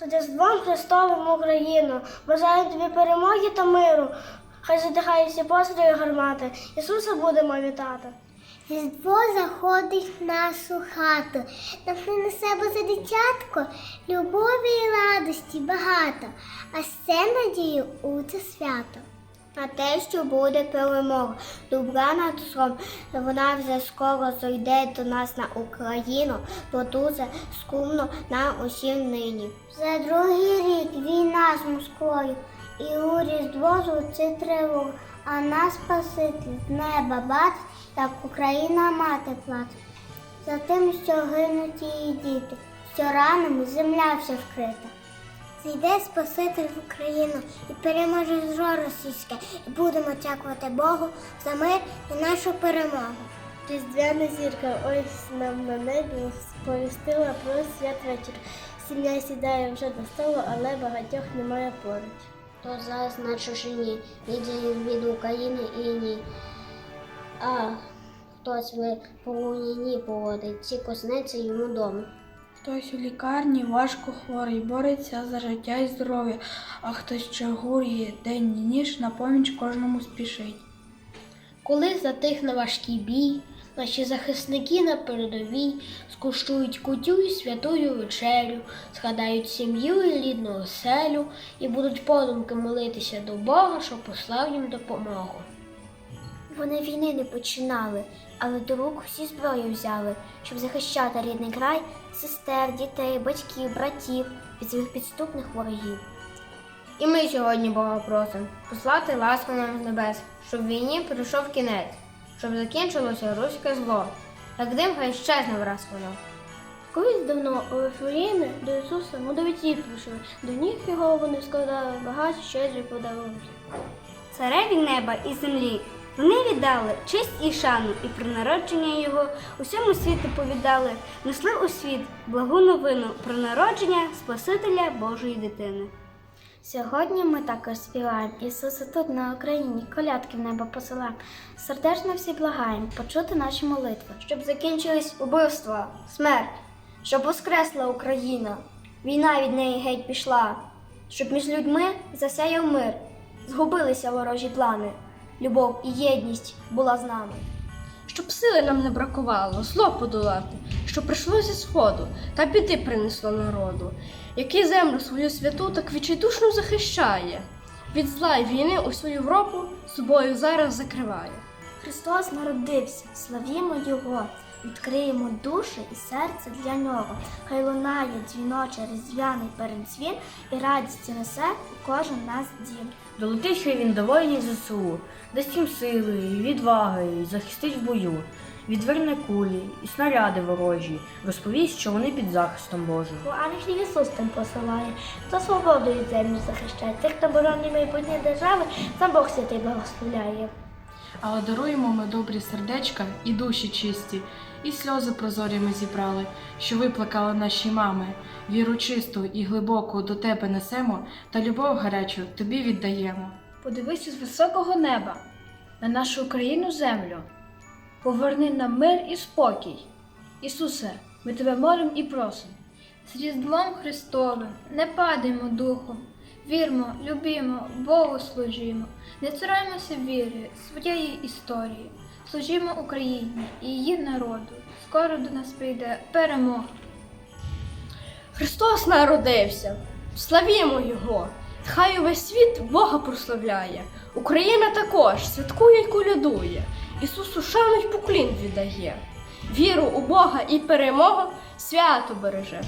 З Христовим Україну, бажаю тобі перемоги та миру. Хай задихають всі постріли гармати. Ісуса будемо вітати. Різдво заходить в нашу хату, нам принесе за дитятко любові і радості багато, а це надію у це свято. На те, що буде перемога, добра над злом, вона вже скоро зайде до нас на Україну, бо дуже скумно нам усім нині. Вже другий рік війна з Москвою, і у Різдво звучить тривога, а нас Спаситель з неба бачить, як Україна мати плаче. За тим, що гинуть її діти, що ранами земля вся вкрита. Зійде Спаситель в Україну і переможе зло російське, і будемо дякувати Богу за мир і нашу перемогу. Різдвяна зірка ось нам на небі сповістила про святвечір. Сім'я сідає вже до столу, але багатьох немає поруч. То зараз на чужині, відділі від України і ні. А хтось в полоніні поводить, ці коснеться йому дома. Хтось у лікарні важко хворий, бореться за життя і здоров'я, а хтось чергує день і ніж на поміч кожному спішить. Коли затихне важкий бій, наші захисники на передовій скуштують кутю і святую вечерю, згадають сім'ю і рідну оселю і будуть подумки молитися до Бога, що послав їм допомогу. Вони війни не починали, але до рук всі зброю взяли, щоб захищати рідний край, сестер, дітей, батьків, братів від своїх підступних ворогів. І ми сьогодні Бога просимо послати ласку нам з небес, щоб війні прийшов кінець, щоб закінчилося руське зло. Як дим хай щезне враз воно. Колись давно у Ефраїмі до Ісуса мудовиці прийшли, до ніг його вони складали багаті щедрі подарунки. Цареві неба і землі. Вони віддали честь і шану, і про народження його усьому світу повідали, несли у світ благу новину про народження Спасителя Божої дитини. Сьогодні ми також співаємо Ісуса тут на Україні, колядки в небо посилаємо. Сердечно всі благаємо почути наші молитви. Щоб закінчились убивства, смерть, щоб воскресла Україна, війна від неї геть пішла, щоб між людьми засяяв мир, згубилися ворожі плани, любов і єдність була з нами. Щоб сили нам не бракувало, зло подолати, що прийшло зі сходу та біди принесло народу, який землю свою святу так відчайдушно захищає. Від зла й війни усю Європу собою зараз закриває. Христос народився, славімо Його, відкриємо душі і серце для нього. Хай лунає дзвіноче різдвяний передзвін і радість несе у кожен нас дім. Долетить хай він до воїнів ЗСУ, дасть їм сили і відваги, і захистить в бою, відверне кулі і снаряди ворожі, розповість, що вони під захистом Божим. Бо ангелів Ісус там посилає, хто свободу від землю захищає, тих, хто боронить майбутнє держави, сам Бог святий благословляє. Але даруємо ми добрі сердечка і душі чисті, і сльози прозорі ми зібрали, що виплакали наші мами. Віру чисту і глибоку до тебе несемо, та любов гарячу тобі віддаємо. Подивися з високого неба на нашу Україну землю. Поверни нам мир і спокій. Ісусе, ми тебе молимо і просимо. З Різдвом Христовим не падаймо духом, вірмо, любімо, Богу служімо, не цураємося віри, своєї історії, служімо Україні і її народу. Скоро до нас прийде перемога. Христос народився, славімо Його! Хай увесь світ Бога прославляє. Україна також святкує й колядує. Ісусу шану й поклін віддає. Віру у Бога і перемогу свято береже.